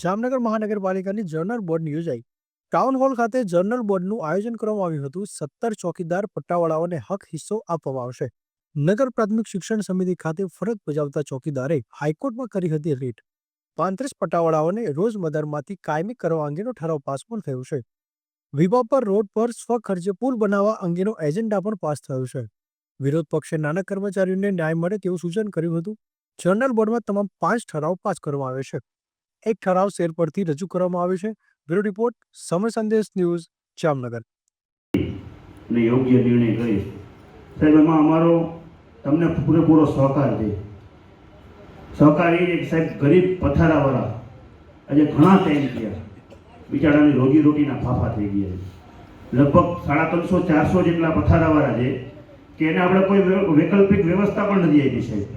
જામનગર મહાનગરપાલિકાની જર્નલ બોર્ડની યોજાઈ. ટાઉન હોલ ખાતે જર્નલ બોર્ડનું આયોજન કરવામાં આવ્યું હતું. સત્તર ચોકીદાર પટ્ટાવાળાઓને હક હિસ્સો આપવામાં આવશે. નગર પ્રાથમિક શિક્ષણ સમિતિ ખાતે ફરજ બજાવતા ચોકીદારે હાઈકોર્ટમાં કરી હતી રીટ પાંત્રીસ પટ્ટાવાળાઓને રોજમદારમાંથી કાયમી કરવા અંગેનો ઠરાવ પાસ પણ થયો છે. વિભાપર રોડ પર સ્વખર્ચે પુલ બનાવવા અંગેનો એજન્ડા પણ પાસ થયો છે. વિરોધ પક્ષે નાના કર્મચારીઓને ન્યાય મળે તેવું સૂચન કર્યું હતું. જનરલ બોર્ડમાં તમામ પાંચ ઠરાવ પાસ કરવામાં આવે છે. એક ઠરાવ શેર પરથી રજૂ કરવામાં આવ્યો છે. Bureau report Samar Sandesh news, Jamnagar. ને યોગ્ય નિર્ણય કરીશ સાહેબ, એમાં અમારો તમને પૂરેપૂરો સહકાર છે સહકાર એ સાહેબ, ગરીબ પથારાવાળા આજે ઘણા ટાઈમ થયા બિચારાની રોજી રોટીના ફાફા થઈ ગયા છે. લગભગ સાડા ત્રણસો, ચારસો જેટલા પથારાવાળા છે કે એને આપણે કોઈ વૈકલ્પિક વ્યવસ્થા પણ નથી આપી સાહેબ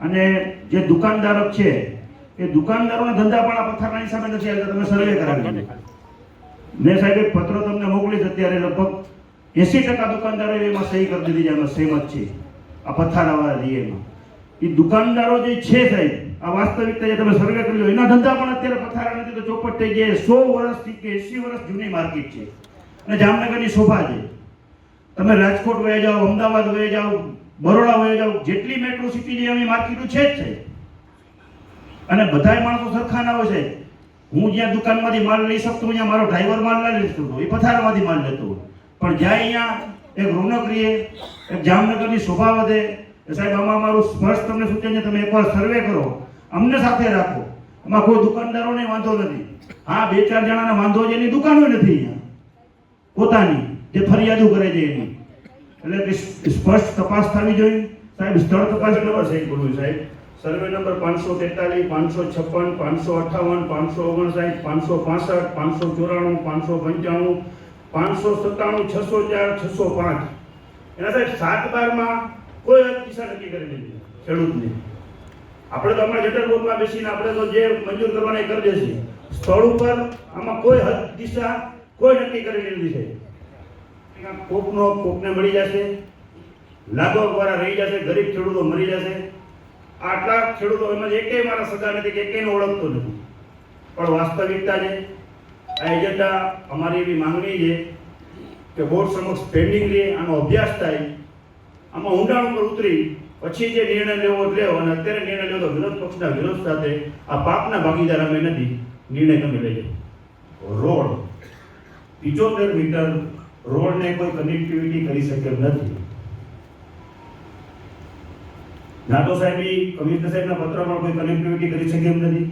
અને જે દુકાનદારો છે એ દુકાનદારોના ધંધા પણ આ પથારાની સામે નથી આવતા તમે સર્વે કરાવી મેં સાહેબ એક પત્ર તમને મોકલીશ અત્યારે લગભગ એસી ટકા દુકાનદારો એમાં સહી કરી દીધી છે એમાં સહેમત છે. આ પથ્થારાવાળા છે એ દુકાનદારો જે છે સાહેબ, આ વાસ્તવિકતા જે તમે સર્વે કરી એના ધંધા પણ અત્યારે પથારા નથી, તો ચોપટ થઈ ગયા. સો વર્ષથી કે એસી વર્ષ જૂની માર્કેટ છે. અને જામનગરની શોભા છે. તમે રાજકોટ વહે જાઓ, અમદાવાદ વહે જાઓ, બરોડા વહે જાઓ, જેટલી મેટ્રો સિટી જે એવી માર્કેટો છે જ છે અને બધાય માણસો સરખા ના હોય છે. હું જ્યાં દુકાનમાંથી માલ લઈ શકતો ત્યાં મારો ડ્રાઈવર માલ ના લઈ શકતો એ પથારમાંથી માલ લેતો પણ જ્યાં અહીંયા એક રોનક રહીએ, એક જામનગરની શોભા વધે સાહેબ, આમાં મારું સ્પર્શ તમને સૂચન છે, તમે એકવાર સર્વે કરો. અમને સાથે રાખો. એમાં કોઈ દુકાનદારોને વાંધો નથી. હા, બે ચાર જણાને વાંધો છે, એની દુકાનો નથી અહીંયા. પોતાની, જે ફરિયાદો કરે છે એની. એટલે સ્પષ્ટ તપાસ થવી જોઈએ. સાહેબ, સ્થળ તપાસ કરવા સાહેબ બોલવું સાહેબ. સર્વે નંબર પાંચસો તેતાલીસ, પાંચસો છપ્પન, પાંચસો અઠાવન, પાંચસો ઓગણસાઠ, પાંચસો પાસઠ, પાંચસો ચોરાણું, પાંચસો પંચાણું, પાંચસો સત્તાણું, છસો ચાર, છસો પાંચ. એના સાહેબ, સાત બારમાં કોઈ દિશા નક્કી કરી દીધી. ખેડૂતને. આપણે તો હમણાં જટર બોર્ડમાં બેસીને આપણે તો જે મંજૂર કરવાના એ કરી દેશે સ્થળ ઉપર આમાં કોઈ હદ દિશા કોઈ નક્કી કરી નથી છે. કોકનો કોકને મળી જશે, લાગો વાળા રહી જશે, ગરીબ ખેડૂતો મરી જશે. આટલા ખેડૂતો એમાં એકેય મારા સગા નથી કે એકેયને ઓળખતો નથી. પણ વાસ્તવિકતા છે આ એજન્ડા અમારી એવી માંગણી છે કે બોર્ડ સમક્ષ પેન્ડિંગ રહે આનો અભ્યાસ થાય, આમાં ઊંડાણ ઉપર ઉતરી, પછી જે નિર્ણય લેવો લેવો. અને અત્યારે નિર્ણય લેવો તો વિરોધ પક્ષના વિરોધ સાથે આ પાપના ભાગીદાર અમે નથી નિર્ણય તમે લેજો. રોડ. પિચોતેર મીટર રોડને કોઈ કનેક્ટિવિટી કરી શકે નથી. ના તો સાહેબ ઈ કમિશનર સાહેબના પત્રમાં કોઈ કનેક્ટિવિટી કરી શકે એમ નથી.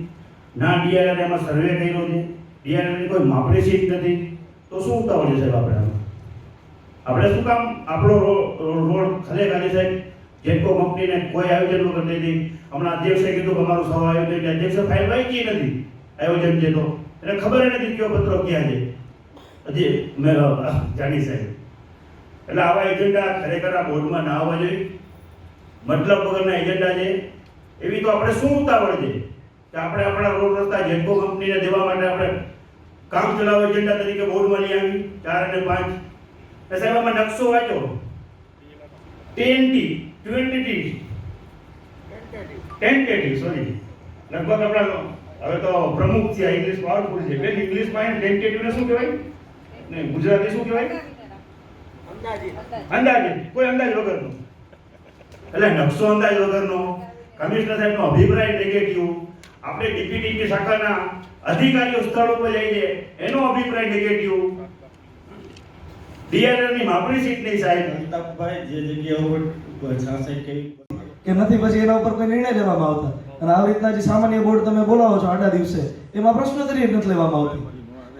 ના ડીઆરઆર એમાં સર્વે કર્યો છે. ડીઆરઆરની કોઈ માપણી શીટ નથી. તો શું ઉતાવળ છે સાહેબ આપણે? આપણે શું કામ? આપણો રોડ ખલે ખાલી સાહેબ. જેટકો કંપનીને કોઈ આયોજન વગર દઈ દી. હમણાં અધ્યક્ષે કીધું અમારું સવા આયોજન અધ્યક્ષે ફાઇલ વાંચી નથી. આયોજન છે તો. એને ખબર નથી કયો પત્રો ક્યાં છે. હજી મેં જાણી સાહેબ. એટલે આવા એજન્ડા ખરેખર આ બોર્ડમાં ના આવવા જોઈએ. મતલબ વગરના એજન્ડા છે. એવી તો આપણે શું ઉતાવળ છે? કે આપણે આપણા રોડ રસ્તા જેટકો કંપનીને દેવા માટે આપણે કામ ચલાવ એજન્ડા તરીકે બોર્ડમાં લઈ આવી. ચાર અને પાંચ. એ સાહેબ આમાં નકશો વાંચો. Ten T twenty tentative sorry લગભગ આપણા હવે તો પ્રમુખ છે ઇંગ્લિશ પાવરફુલ છે. બેન ઇંગ્લિશમાં ટેન્ટેટિવ ને શું કહેવાય? ને ગુજરાતી શું કહેવાય? અંદાજે કોઈ અંદાજ વગરનો. એટલે નકશો અંદાજ વગરનો કમિશનર સાહેબનો અભિપ્રાય નેગેટિવ આપણે ડીપીટીપી શાખાના અધિકારીઓ સ્થળ ઉપર જઈએ એનો અભિપ્રાય નેગેટિવ ડીએનએની માપણી સીટ નહીં સાહેબ. અમિતાભભાઈ જે જગ્યા ઉપર છાસઠ કે કે નથી પછી એના ઉપર કોઈ નિર્ણય લેવામાં આવતા? અને આવી રીતના જે સામાન્ય બોર્ડ તમે બોલાવો છો આડા દિવસે એમાં પ્રશ્નોત્તરી નથી લેવામાં આવતી.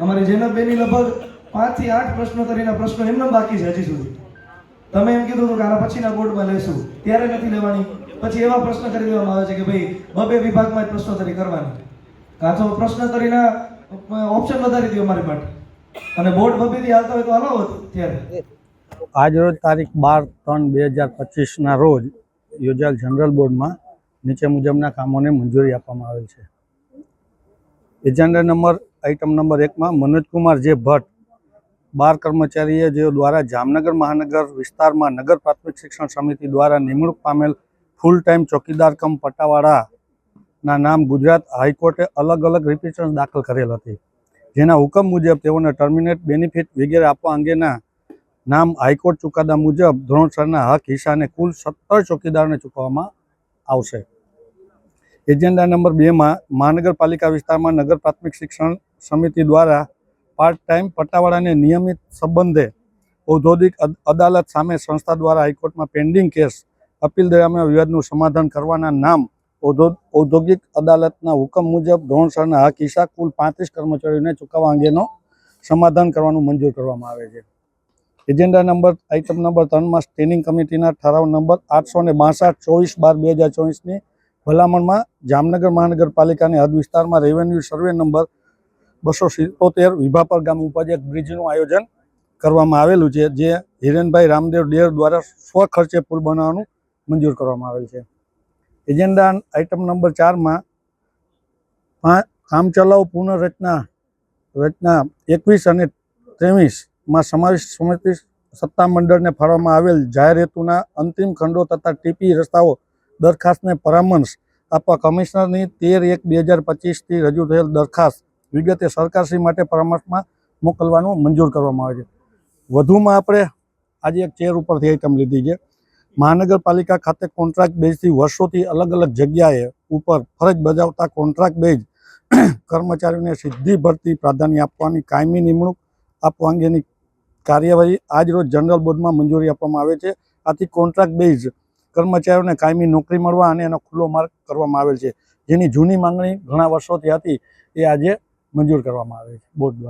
અમારી જેનબેની લગભગ પાંચથી આઠ પ્રશ્નોત્તરીના પ્રશ્નો એમને બાકી છે હજી સુધી. તમે એમ કીધું હતું કે આના પછીના બોર્ડમાં લેશું. ત્યારે નથી લેવાની. પછી એવા પ્રશ્ન કરી દેવામાં આવે છે કે ભાઈ, બબે વિભાગમાં જ પ્રશ્નોત્તરી કરવાની. કાં તો પ્રશ્નોત્તરીના ઓપ્શન વધારી દો અમારી માટે. અને બોર્ડ બબેથી હાલતા હોય તો હાલો ત્યારે. આજરોજ તારીખ બાર ત્રણ બે હજાર પચીસના રોજ યોજાયેલ જનરલ બોર્ડમાં નીચે મુજબના કામોને મંજૂરી આપવામાં આવેલ છે. એજન્ડા નંબર આઇટમ નંબર એકમાં મનોજકુમાર જે ભટ્ટ બાર કર્મચારીએ જેઓ દ્વારા જામનગર મહાનગર વિસ્તારમાં નગર પ્રાથમિક શિક્ષણ સમિતિ દ્વારા નિમણૂક પામેલ ફૂલ ટાઈમ ચોકીદાર કમ પટ્ટાવાળાના નામ ગુજરાત હાઈકોર્ટે અલગ અલગ રિપિટન્સ દાખલ કરેલ હતી. જેના હુકમ મુજબ તેઓને ટર્મિનેટ બેનિફિટ વગેરે આપવા અંગેના નામ હાઈકોર્ટ ચુકાદા મુજબ ધોરણસરના હક હિસ્સાને કુલ સત્તર ચોકીદારને ચૂકવવામાં આવશે. એજન્ડા નંબર બેમાં મહાનગરપાલિકા વિસ્તારમાં નગર પ્રાથમિક શિક્ષણ સમિતિ દ્વારા પાર્ટ ટાઈમ પટ્ટાવાળાને નિયમિત સંબંધે ઔદ્યોગિક અદ- અદાલત સામે સંસ્થા દ્વારા હાઈકોર્ટમાં પેન્ડિંગ કેસ અપીલ દરમિયાન વિવાદનું સમાધાન કરવાના નામ ઔદ્યોગિક અદાલતના હુકમ મુજબ ધોરણસરના હક હિસ્સા કુલ પાંત્રીસ કર્મચારીઓને ચૂકવવા અંગેનો સમાધાન કરવાનું મંજૂર કરવામાં આવે છે. એજન્ડા નંબર આઇટમ નંબર ત્રણમાં સ્ટેન્ડિંગ કમિટીના ઠરાવ નંબર આઠસો ને બાસઠ ચોવીસ બાર બે હજાર ચોવીસની ભલામણમાં જામનગર મહાનગરપાલિકાની હદ વિસ્તારમાં રેવન્યુ સર્વે નંબર બસો સિત્તોતેર વિભાપર ગામ ઉપર એક બ્રિજનું આયોજન કરવામાં આવેલું છે, જે હિરેનભાઈ રામદેવ ડેર દ્વારા સ્વ ખર્ચે પુલ બનાવવાનું મંજૂર કરવામાં આવેલ છે. એજન્ડા આઇટમ નંબર ચારમાં કામચલાઉ પુનઃરચના, રચના એકવીસ અને ત્રેવીસમાં સમાવેશ સમિતિ સત્તામંડળને ફાળવવામાં આવેલ જાહેર હેતુના અંતિમ ખંડો તથા ટીપી રસ્તાઓ દરખાસ્તને પરામર્શ આપવા કમિશનરની તેર એક બે હજાર પચીસથી રજૂ થયેલ દરખાસ્ત વિગતે સરકારશ્રી માટે પરામર્શમાં મોકલવાનું મંજૂર કરવામાં આવે છે. વધુમાં આપણે આજે એક ચેર ઉપરથી આઈટમ લીધી છે. મહાનગરપાલિકા ખાતે કોન્ટ્રાક્ટ બેઝથી વર્ષોથી અલગ અલગ જગ્યાએ ઉપર ફરજ બજાવતા કોન્ટ્રાક્ટ બેઝ કર્મચારીઓને સીધી ભરતી પ્રાધાન્ય આપવાની કાયમી નિમણૂક આપવા અંગેની કાર્યવાહી આજરોજ જનરલ બોર્ડમાં મંજૂરી આપવામાં આવે છે. આથી કોન્ટ્રાક્ટ બેઝ કર્મચારીઓને કાયમી નોકરી મળવા અને એનો ખુલ્લો માર્ગ કરવામાં આવેલ છે. જેની જૂની માંગણી ઘણા વર્ષોથી હતી. એ આજે મંજૂર કરવામાં આવે છે બોર્ડ દ્વારા.